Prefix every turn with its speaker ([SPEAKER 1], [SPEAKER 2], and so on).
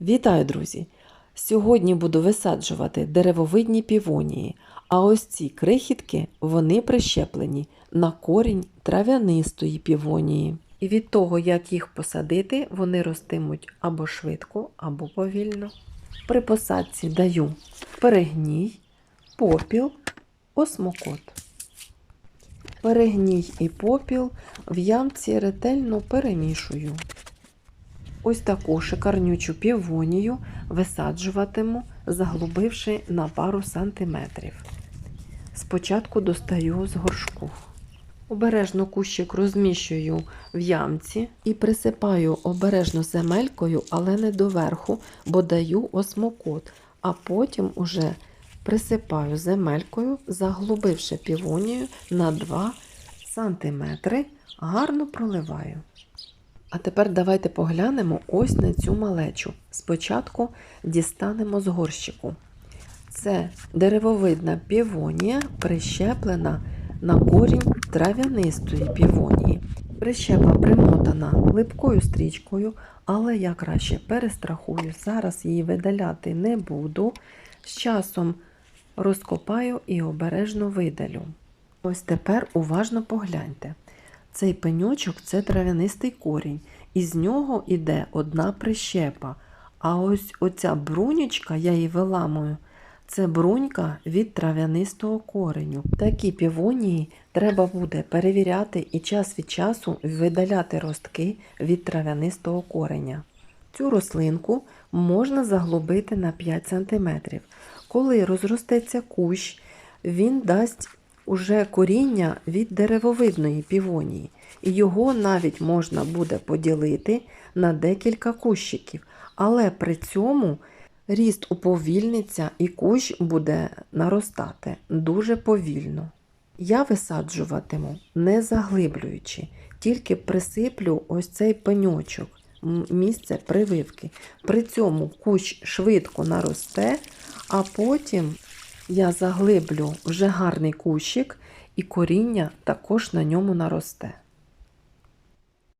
[SPEAKER 1] Вітаю, друзі! Сьогодні буду висаджувати деревовидні півонії, а ось ці крихітки вони прищеплені на корінь трав'янистої півонії. І від того, як їх посадити, вони ростимуть або швидко, або повільно. При посадці даю перегній, попіл, осмокот. Перегній і попіл в ямці ретельно перемішую. Ось таку шикарнючу півонію висаджуватиму, заглубивши на пару сантиметрів. Спочатку достаю з горшку. Обережно кущик розміщую в ямці і присипаю обережно земелькою, але не доверху, бо даю осмокот, а потім уже присипаю земелькою, заглубивши півонію на 2 см, гарно проливаю. А тепер давайте поглянемо ось на цю малечу. Спочатку дістанемо з горщику. Це деревовидна півонія, прищеплена на корінь трав'янистої півонії. Прищепа примотана липкою стрічкою, але я краще перестрахую. Зараз її видаляти не буду. З часом розкопаю і обережно видалю. Ось тепер уважно погляньте. Цей пеньочок це трав'янистий корінь, і з нього йде одна прищепа. А ось оця брунючка, я її виламую, це брунька від трав'янистого кореню. Такі півонії треба буде перевіряти і час від часу видаляти ростки від трав'янистого кореня. Цю рослинку можна заглубити на 5 см. Коли розростеться кущ, він дасть уже коріння від деревовидної півонії, і його навіть можна буде поділити на декілька кущиків, але при цьому ріст уповільниться і кущ буде наростати дуже повільно. Я висаджуватиму не заглиблюючи, тільки присиплю ось цей пеньочок, місце прививки. При цьому кущ швидко наросте, а потім я заглиблю вже гарний кущик, і коріння також на ньому наросте.